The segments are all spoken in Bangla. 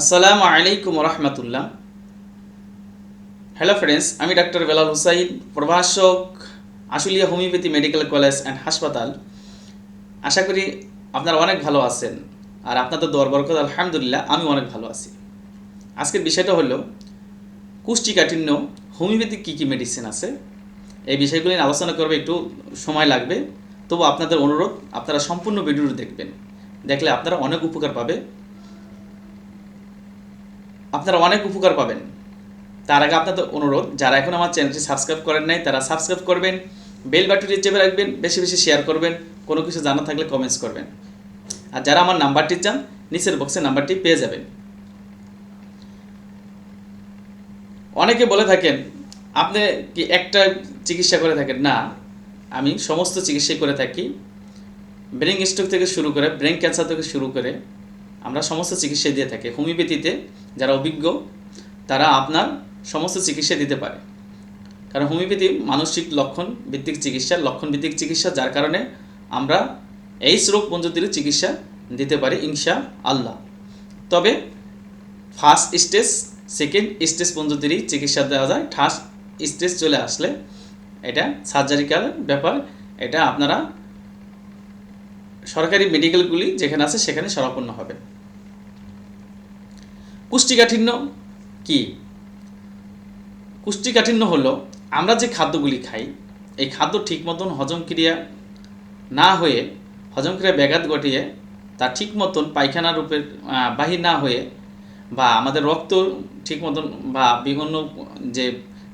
আসসালামু আলাইকুম রহমতুল্লাহ। হ্যালো ফ্রেন্ডস আমি ডাক্তার বেলাল হুসাইন, প্রভাষক, Ashulia homeopathy medical college and হাসপাতাল। আশা করি আপনারা অনেক ভালো আছেন আর আপনাদের দর বরকত, আলহামদুলিল্লাহ আমি অনেক ভালো আছি। আজকের বিষয়টা হলো, কুষ্টিকাঠিন্য, হোমিওপ্যাথিক কী কী মেডিসিন আছে? এই বিষয়গুলি নিয়ে আলোচনা করবে, একটু সময় লাগবে। তবু আপনাদের অনুরোধ, আপনারা সম্পূর্ণ ভিডিওটি দেখবেন। দেখলে আপনারা অনেক উপকার পাবে। আপনারা অনেক উপকার পাবেন। তার আগে আপনাদের অনুরোধ, যারা এখন আমার চ্যানেলটি সাবস্ক্রাইব করেন নাই, তারা সাবস্ক্রাইব করবেন, বেল বাটনটি চেপে রাখবেন, বেশি বেশি শেয়ার করবেন, কোনো কিছু জানা থাকলে কমেন্টস করবেন। আর যারা আমার নাম্বারটি চান, নিচের বক্সে নাম্বারটি পেয়ে যাবেন। অনেকে বলে থাকেন, আপনি কি একটা চিকিৎসা করে থাকেন? না, আমি সমস্ত চিকিৎসাই করে থাকি। ব্রেন স্ট্রোক থেকে শুরু করে ব্রেন ক্যান্সার থেকে শুরু করে আমরা সমস্ত চিকিৎসা দিয়ে থাকি। হোমিওপ্যাথিতে যারা অভিজ্ঞ, তারা আপনার সমস্ত চিকিৎসা দিতে পারে। কারণ হোমিওপ্যাথি মানসিক লক্ষণ ভিত্তিক চিকিৎসা, লক্ষণ ভিত্তিক চিকিৎসা, যার কারণে আমরা এই রোগ পঞ্চতির চিকিৎসা দিতে পারি ইনশা আল্লাহ তবে ফার্স্ট স্টেজ সেকেন্ড স্টেজ পঞ্চতিরই চিকিৎসা দেওয়া যায়। থার্ড স্টেজ চলে আসলে এটা সার্জারিক্যাল ব্যাপার, এটা আপনারা সরকারি মেডিকেলগুলি যেখানে আছে সেখানে সরাপন্ন হবে। কুষ্টিকাঠিন্য কি? কুষ্টিকাঠিন্য হলো, আমরা যে খাদ্যগুলি খাই, এই খাদ্য ঠিক মতন হজম ক্রিয়া না হয়ে, হজম ক্রিয়া ব্যাঘাত ঘটিয়ে, তা ঠিক মতন পায়খানা রূপে বাহির না হয়ে বা আমাদের রক্ত ঠিক মতন বা বিভিন্ন যে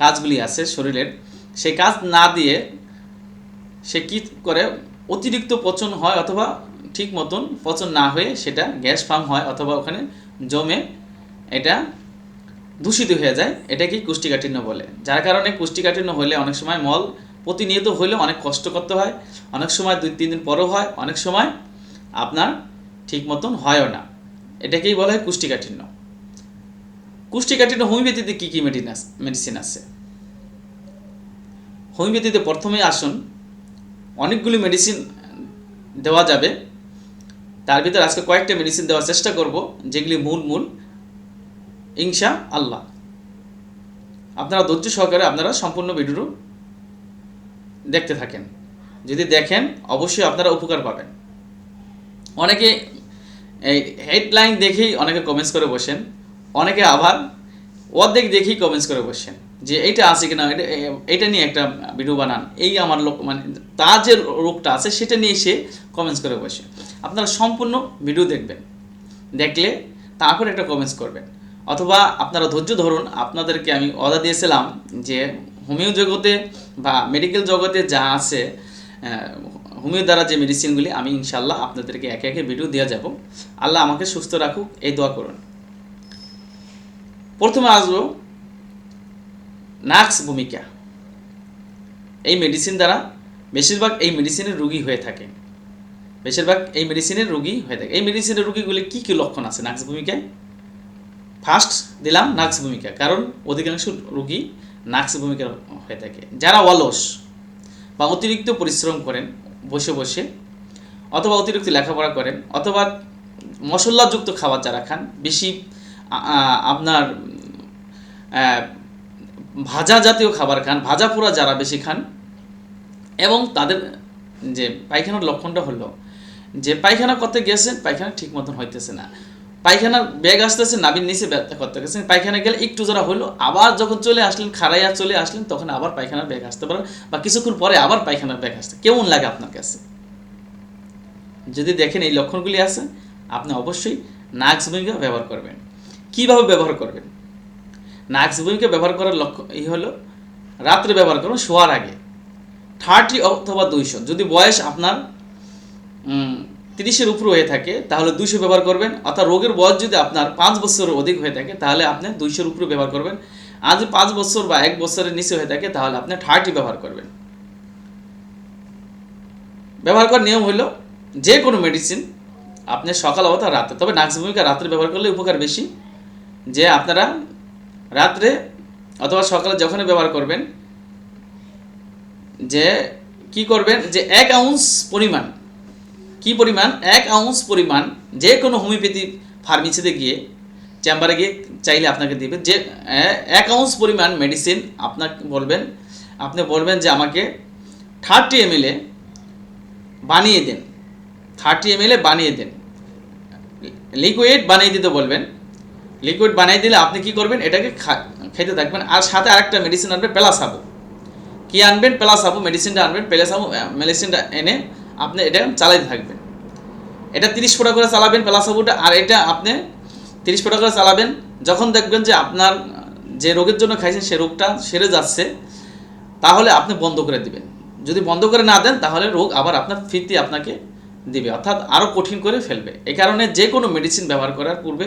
কাজগুলি আছে শরীরের, সেই কাজ না দিয়ে সে কী করে অতিরিক্ত পচন হয় অথবা ঠিক মতন পচন না হয়ে সেটা গ্যাস ফার্ম হয় অথবা ওখানে জমে এটা দূষিত হয়ে যায় এটাকেই কুষ্টিকাঠিন্য বলে। যার কারণে কুষ্টিকাঠিন্য হলে অনেক সময় মল প্রতিনিয়ত হলে অনেক কষ্ট করতে হয়, অনেক সময় দুই তিন দিন পরও হয়, অনেক সময় আপনার ঠিক মতন হয়ও না। এটাকেই বলা হয় কুষ্টিকাঠিন্য। কুষ্টিকাঠিন্য হোমিওপ্যাথিতে কী কী মেডিসিন আছে? হোমিওপ্যাথিতে প্রথমেই আসুন অনেকগুলি মেডিসিন দেওয়া যাবে। তার ভিতরে আজকে কয়েকটা মেডিসিন দেওয়ার চেষ্টা করব, যেগুলি মূল মূল। ইনশা আল্লাহ। আপনারা ধৈর্য সহকারে আপনারা সম্পূর্ণ ভিডিও দেখতে থাকেন। যদি দেখেন, অবশ্যই আপনারা উপকার পাবেন। অনেকে এই হেডলাইন দেখেই অনেকে কমেন্টস করে বসেন। অনেকে আবার অর্ধেক দেখেই কমেন্টস করে বসেন। যে এইটা আছে কিনা, এটা এটা নিয়ে একটা ভিডিও বানান। এই আমার লোক মানে তার যে রোগটা আছে, সেটা নিয়ে সে কমেন্টস করে বসে। আপনারা সম্পূর্ণ ভিডিও দেখবেন। দেখলে তারপর একটা কমেন্টস করবেন। অথবা আপনারা ধৈর্য ধরুন, আপনাদেরকে আমি অর্ডার দিয়েছিলাম যে হোমিও জগতে বা মেডিকেল জগতে যা আছে হোমিও দ্বারা যে মেডিসিনগুলি আমি ইনশাল্লাহ আপনাদেরকে একে একে ভিডিও দেওয়া যাব। আল্লাহ আমাকে সুস্থ রাখুক, এই দোয়া করুন। প্রথমে আসব নাক্স ভূমিকা। এই মেডিসিন দ্বারা বেশিরভাগ এই মেডিসিনের রুগী হয়ে থাকে। বেশিরভাগ এই মেডিসিনের রুগী হয়ে থাকে। এই মেডিসিনের রুগীগুলি কী কী লক্ষণ আছে নার্স ভূমিকায়? ফার্স্ট দিলাম নাক্স ভূমিকা, কারণ অধিকাংশ রুগী নাক্স ভূমিকা হয়ে থাকে। যারা অলস বা অতিরিক্ত পরিশ্রম করেন, বসে বসে, অথবা অতিরিক্ত লেখাপড়া করেন, অথবা মশলাযুক্ত খাবার যারা খান, বেশি আপনার ভাজা জাতীয় খাবার খান, ভাজা পোড়া যারা বেশি খান, এবং তাদের যে পায়খানার লক্ষণটা হলো যে পায়খানা করতে গেছেন পায়খানা ঠিক মতন হইতেছে না। পায়খানার ব্যাগ আসতেছে নাবির নিচে ব্যথা করতে গেছেন পায়খানা গেলে একটু যারা হলো আবার যখন চলে আসলেন খারাইয়া চলে আসলেন, তখন আবার পায়খানার ব্যাগ আসতে পারে বা কিছুক্ষণ পরে আবার পায়খানার ব্যাগ আসতে। কেমন লাগে আপনার কাছে? যদি দেখেন এই লক্ষণগুলি আছে, আপনি অবশ্যই নাক্স ভূমিকা ব্যবহার করবেন। কীভাবে ব্যবহার করবেন? নাক্স ভূমিকা ব্যবহার করার লক্ষ্য এই হলো রাত্রে ব্যবহার করুন, শোয়ার আগে। থার্টি অথবা দুইশো। যদি বয়স আপনার তিরিশের উপর হয়ে থাকে, তাহলে দুইশো ব্যবহার করবেন। অর্থাৎ রোগের বয়স যদি আপনার পাঁচ বছরের অধিক হয়ে থাকে, তাহলে আপনি দুইশোর উপরে ব্যবহার করবেন। যদি পাঁচ বছর বা এক বছরের নিচে হয়ে থাকে, তাহলে আপনি থার্টি ব্যবহার করবেন। ব্যবহার করার নিয়ম হলো যে কোনো মেডিসিন আপনি সকাল অথবা রাতে তবে নাক্স ভূমিকা রাত্রে ব্যবহার করলে উপকার বেশি। যে আপনারা রাত্রে অথবা সকালে যখনই ব্যবহার করবেন, যে কি করবেন, যে এক আউন্স পরিমাণ, কি পরিমাণ? এক আউন্স পরিমাণ যে কোনো হোমিওপ্যাথি ফার্মেসিতে গিয়ে, চেম্বারে গিয়ে চাইলে আপনাকে দিবে। যে এক আউন্স পরিমাণ মেডিসিন আপনাকে বলবেন, আপনি বলবেন যে আমাকে থার্টি এমএলএ বানিয়ে দেন, থার্টি এমএলএ বানিয়ে দেন। লিকুইড বানিয়ে দিতে বলবেন লিকুইড বানিয়ে দিলে আপনি কি করবেন? এটাকে খেতে থাকবেন। আর সাথে আরেকটা মেডিসিন আনবেন প্লাসাবো কি আনবেন? প্লাসাবো মেডিসিনটা আনবেন প্লাসাবো মেডিসিনটা এনে আপনি এটা চালাইতে থাকবেন। এটা তিরিশ ফোটা করে চালাবেন প্লাসাবোটা আর এটা আপনি তিরিশ ফোটা করে চালাবেন। যখন দেখবেন যে আপনার, যে রোগের জন্য খাইছেন সে রোগটা সেরে যাচ্ছে, তাহলে আপনি বন্ধ করে দিবেন। যদি বন্ধ করে না দেন, তাহলে রোগ আবার আপনার ফিরতি আপনাকে দিবে, অর্থাৎ আরও কঠিন করে ফেলবে। এ কারণে যে কোনো মেডিসিন ব্যবহার করার পূর্বে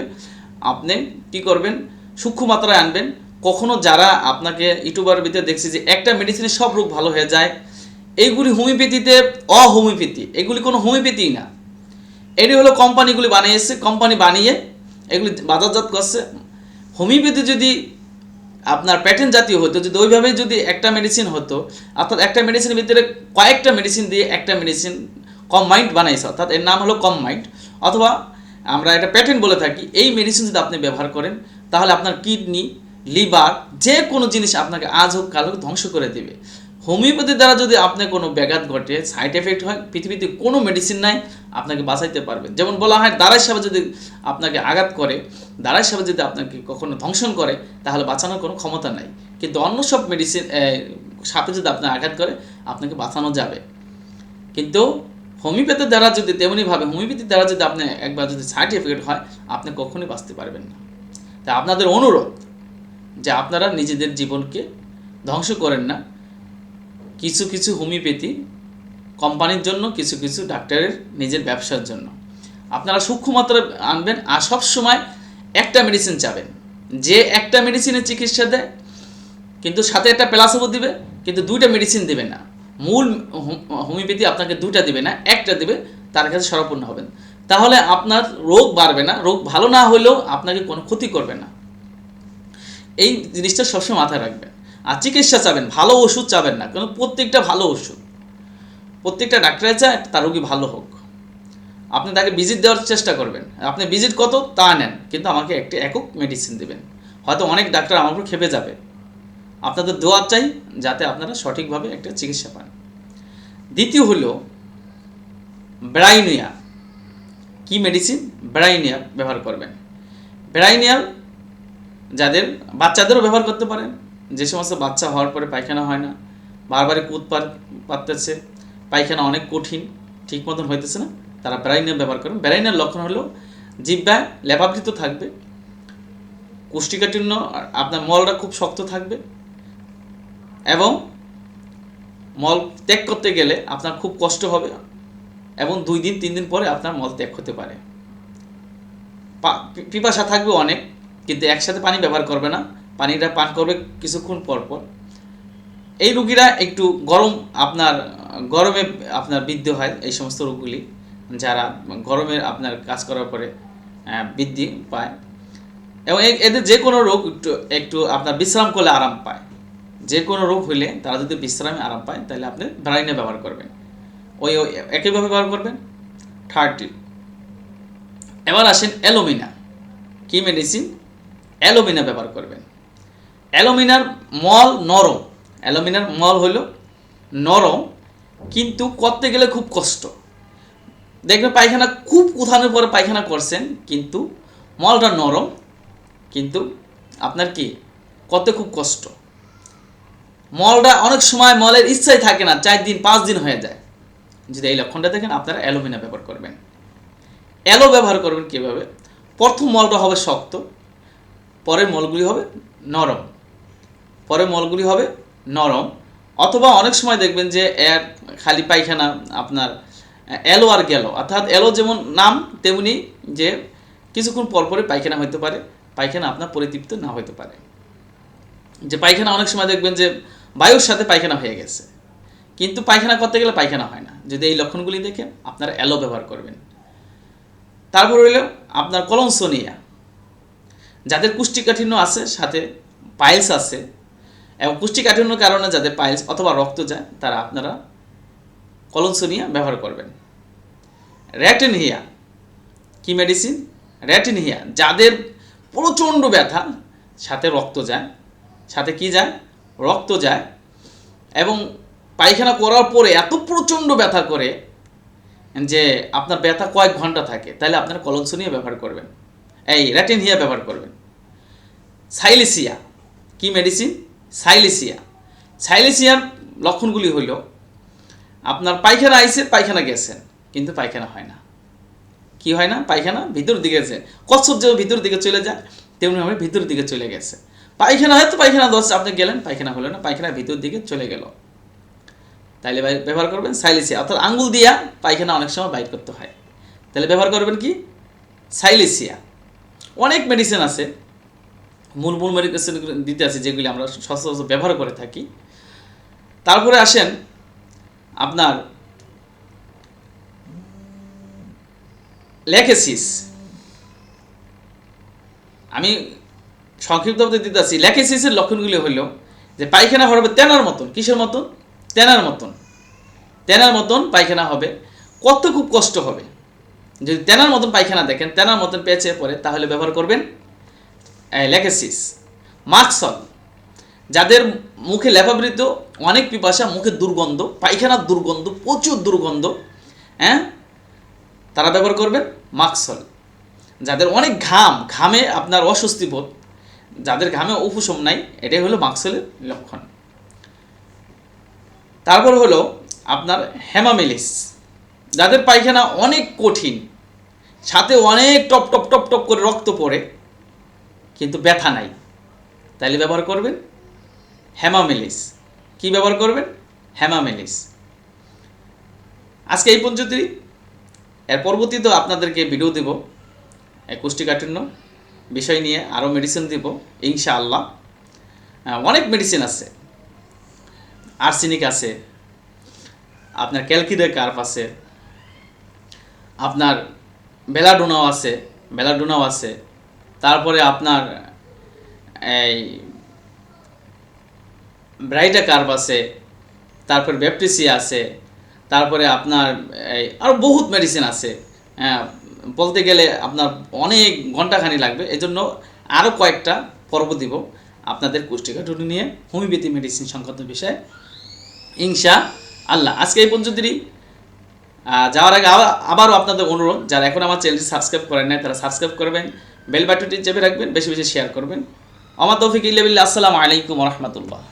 আপনি কি করবেন? সূক্ষ্ম মাত্রায় আনবেন। কখনো যারা আপনাকে ইউটিউবার ভিতরে দেখছি যে একটা মেডিসিনে সব রোগ ভালো হয়ে যায়, এইগুলি হোমিওপ্যাথিতে অহোমিওপ্যাথি। এগুলি কোনো হোমিওপ্যাথি না। এটি হলো কোম্পানিগুলি বানিয়েছে কোম্পানি বানিয়ে এগুলি বাজারজাত করছে। হোমিওপ্যাথি যদি আপনার প্যাটার্ন জাতীয় হতো, যদি ওইভাবে যদি একটা মেডিসিন হতো, অর্থাৎ একটা মেডিসিনের ভিতরে কয়েকটা মেডিসিন দিয়ে একটা মেডিসিন কম্বাইন্ড বানাইছে, অর্থাৎ এর নাম হলো কম্বাইন্ড অথবা আমরা এটা প্যাটার্ন বলে থাকি, এই মেডিসিন যদি আপনি ব্যবহার করেন, তাহলে আপনার কিডনি লিভার যে কোনো জিনিস আপনাকে আজ হোক, কাল হোক ধ্বংস করে দেবে। হোমিওপ্যাথি দ্বারা যদি আপনার কোনো ব্যাঘাত ঘটে সাইড এফেক্ট হয়, পৃথিবীতে কোনো মেডিসিন নাই, আপনাকে বাঁচাইতে পারবে। যেমন বলা হয় দাঁড়াই সাহেব যদি আপনাকে আঘাত করে দাঁড়াই সাহেব যদি আপনাকে কখনো ধ্বংসন করে, তাহলে বাঁচানোর কোনো ক্ষমতা নাই। কিন্তু অন্য সব মেডিসিন সাপে যদি আপনার আঘাত করে, আপনাকে বাঁচানো যাবে। কিন্তু হোমিওপ্যাথির দ্বারা যদি তেমনিভাবে, হোমিওপ্যাথির দ্বারা যদি আপনি একবার যদি সাইড এফেক্ট হয়, আপনি কখনোই বাঁচতে পারবেন না। তা আপনাদের অনুরোধ যে আপনারা নিজেদের জীবনকে ধ্বংস করেন না। কিছু কিছু হোমিওপ্যাথি কোম্পানির জন্য, কিছু কিছু ডাক্তারের নিজের ব্যবসার জন্য। আপনারা সূক্ষ্ম মাত্রায় আনবেন আর সব সময় একটা মেডিসিন চাবেন। যে একটা মেডিসিনের চিকিৎসা দেয়, কিন্তু সাথে একটা প্লাসেবো দিবে, কিন্তু দুইটা মেডিসিন দেবে না। মূল হোমিওপ্যাথি আপনাকে দুটা দেবে না, একটা দেবে, তার কাছে সরপূর্ণ হবেন। তাহলে আপনার রোগ বাড়বে না, রোগ ভালো না হলেও আপনাকে কোনো ক্ষতি করবে না। এই জিনিসটা সবসময় মাথায় রাখবেন। আর চিকিৎসা চাবেন, ভালো ওষুধ চাবেন না, কারণ প্রত্যেকটা ভালো ওষুধ, প্রত্যেকটা ডাক্তারে চায় তার রোগী ভালো হোক। আপনি তাকে ভিজিট দেওয়ার চেষ্টা করবেন। আপনি ভিজিট কত, তা নেন, কিন্তু আমাকে একটি একক মেডিসিন দেবেন। হয়তো অনেক ডাক্তার আমার উপর খেপে যাবে। আপনাদের দোয়া চাই যাতে আপনারা সঠিকভাবে একটা চিকিৎসা পান। দ্বিতীয় হলো ব্রাইনিয়া। কি মেডিসিন ব্রাইনিয়া ব্যবহার করবেন। ব্রাইনিয়া যাদের বাচ্চাদেরও ব্যবহার করতে পারেন। যে সমস্ত বাচ্চা হওয়ার পরে পায়খানা হয় না। বারবারই কুদ পার পারতেছে পায়খানা অনেক কঠিন, ঠিক মতন হইতেছে না। তারা ব্রাইনের ব্যবহার করেন। ব্রাইনিয়ার লক্ষণ হলো জিব্বায় লেপাবৃত থাকবে। কোষ্ঠিকাঠিন্য আর আপনার মলটা খুব শক্ত থাকবে। এবং মল ত্যাগ করতে গেলে আপনার খুব কষ্ট হবে এবং দুই দিন, তিন দিন পরে আপনার মল ত্যাগ হতে পারে। পিপাসা থাকবে অনেক, কিন্তু একসাথে পানি ব্যবহার করবে না। পানিটা পান করবে কিছুক্ষণ পর পর। এই রুগীরা একটু গরম আপনার, গরমে আপনার বৃদ্ধি হয় এই সমস্ত রোগগুলি, যারা গরমে আপনার কাজ করার পরে বৃদ্ধি পায়। এবং এদের যে কোনো রোগ একটু একটু আপনার বিশ্রাম করলে আরাম পায়। যে কোনো রোগ হইলে তারা যদি বিশ্রামে আরাম পায়, তাহলে আপনি ব্রাইনে ব্যবহার করবেন। ওই একইভাবে ব্যবহার করবেন? থার্টি। এবার আসেন অ্যালোমিনা। কি মেডিসিন অ্যালোমিনা ব্যবহার করবেন। অ্যালোমিনার মল নরম। অ্যালোমিনার মল হলো নরম, কিন্তু করতে গেলে খুব কষ্ট। দেখবেন পায়খানা খুব উঠানোর পরে পায়খানা করছেন, কিন্তু মলটা নরম, কিন্তু আপনার কি? করতে খুব কষ্ট। মলটা অনেক সময় মলের ইচ্ছাই থাকে না, চার দিন, পাঁচ দিন হয়ে যায়। যদি এই লক্ষণটা দেখেন, আপনারা অ্যালোমিনা ব্যবহার করবেন। অ্যালো ব্যবহার করবেন কীভাবে? প্রথম মলটা হবে শক্ত, পরের মলগুলি হবে নরম। পরের মলগুলি হবে নরম, অথবা অনেক সময় দেখবেন যে এর খালি পায়খানা আপনার অ্যালো আর গেল। অর্থাৎ অ্যালো যেমন নাম, তেমনি যে কিছুক্ষণ পরপরই পায়খানা হইতে পারে, পায়খানা আপনার পরিতৃপ্ত না হইতে পারে। যে পায়খানা অনেক সময় দেখবেন যে বায়ুর সাথে পায়খানা হয়ে গেছে। কিন্তু পায়খানা করতে গেলে পায়খানা হয় না। যদি এই লক্ষণগুলি দেখেন, আপনারা অ্যালো ব্যবহার করবেন। তারপর হইল আপনার কলনসোনিয়া। যাদের কুষ্টিকাঠিন্য আছে, সাথে পাইলস আছে, এবং কুষ্টিকাঠিন্যর কারণে যাদের পাইলস অথবা রক্ত যায়, তারা আপনারা কলনসোনিয়া ব্যবহার করবেন। র্যাটেনহিয়া কি মেডিসিন র্যাটেনহিয়া যাদের প্রচণ্ড ব্যথা, সাথে রক্ত যায়, সাথে কি যায়? রক্ত যায় এবং পায়খানা করার পরে এত প্রচণ্ড ব্যথা করে যে আপনার ব্যথা কয়েক ঘণ্টা থাকে, তাহলে আপনার কলনসোনিয়া ব্যবহার করবেন। এই র্যাটেনহিয়া ব্যবহার করবেন। সাইলিসিয়া, কি মেডিসিন সাইলিসিয়া। সাইলিসিয়ার লক্ষণগুলি হইল, আপনার পায়খানা আইসে পায়খানা গেছেন কিন্তু পায়খানা হয় না। কি হয় না? পায়খানা ভিতর দিকে গেছে কচ্ছপ যে ভিতর দিকে চলে যায়, তেমনি ভাবে ভিতর দিকে চলে গেছে। পায়খানা হয়তো পায়খানা দশ, আপনি গেলেন, পায়খানা হলো না পায়খানা ভিতর দিকে চলে গেল। তাইলে ব্যবহার করবেন সাইলিসিয়া অর্থাৎ আঙ্গুল দিয়া পায়খানা অনেক সময় বাইর করতে হয়। তাহলে ব্যবহার করবেন কি? সাইলিসিয়া। অনেক মেডিসিন আছে, মূল মূল মেডিসিন দিতে আছে, যেগুলি আমরা সচরাচর ব্যবহার করে থাকি। তারপরে আসেন আপনার ল্যাকেসিস আমি সংক্ষিপ্তভাবে দিতে আছি ল্যাকেসিসের লক্ষণগুলি হলো যে, পায়খানা হবে তেনার মতন। কিসের মতন? তেনার মতন। তেনার মতন পায়খানা হবে। কত খুব কষ্ট হবে। যদি তেনার মতন পায়খানা দেখেন, তেনার মতন পেঁচে পড়ে তাহলে ব্যবহার করবেন ল্যাকেসিস মার্কসল যাদের মুখে লেপাবৃত, অনেক পিপাসা, মুখে দুর্গন্ধ, পায়খানার দুর্গন্ধ, প্রচুর দুর্গন্ধ হ্যাঁ? তারা ব্যবহার করবেন মাক্সল যাদের অনেক ঘাম, ঘামে আপনার অস্বস্তি বোধ যাদের ঘামে উপশম নাই, এটাই হলো মাক্সলের লক্ষণ। তারপর হলো আপনার হেমামেলিস। যাদের পায়খানা অনেক কঠিন, সাথে অনেক টপ টপ টপ টপ করে রক্ত পড়ে, কিন্তু ব্যথা নাই। তাইলে ব্যবহার করবেন হেমামেলিস। কি ব্যবহার করবেন? হেমামেলিস। আজকে এই পর্যন্তই। এর পরবর্তীতে আপনাদেরকে ভিডিও দেব। এই কোষ্ঠীকাঠিন্য বিষয় নিয়ে আরও মেডিসিন দিব, ইনশাআল্লাহ। অনেক মেডিসিন আছে। আর্সেনিক আছে, আপনার ক্যালকিডে কার্প আছে, আপনার বেলাডোনাও আছে বেলাডোনাও আছে, তারপরে আপনার এই ব্রাইটা কার্প আছে, তারপর ব্যাপটিসিয়া আছে, তারপরে আপনার এই আরও বহুত মেডিসিন আছে। হ্যাঁ বলতে গেলে আপনার অনেক ঘন্টাখানি লাগবে। এই জন্য আরও কয়েকটা পর্ব দিব আপনাদের কুষ্টিকাঠুনি নিয়ে, হোমিওপ্যাথি মেডিসিন সংক্রান্ত বিষয়ে। ইনশা আল্লাহ। আজকে এই পর্যন্তই। যাওয়ার আগে আবার, আবারও আপনাদের অনুরোধ, যারা এখন আমার চ্যানেলটি সাবস্ক্রাইব করেন নাই, তারা সাবস্ক্রাইব করবেন, বেল বাটনটি চেপে রাখবেন, বেশি বেশি শেয়ার করবেন। আমার তৌফিক ইল্লাবিল্লা আসসালামু আলাইকুম রহমতুল্লাহ।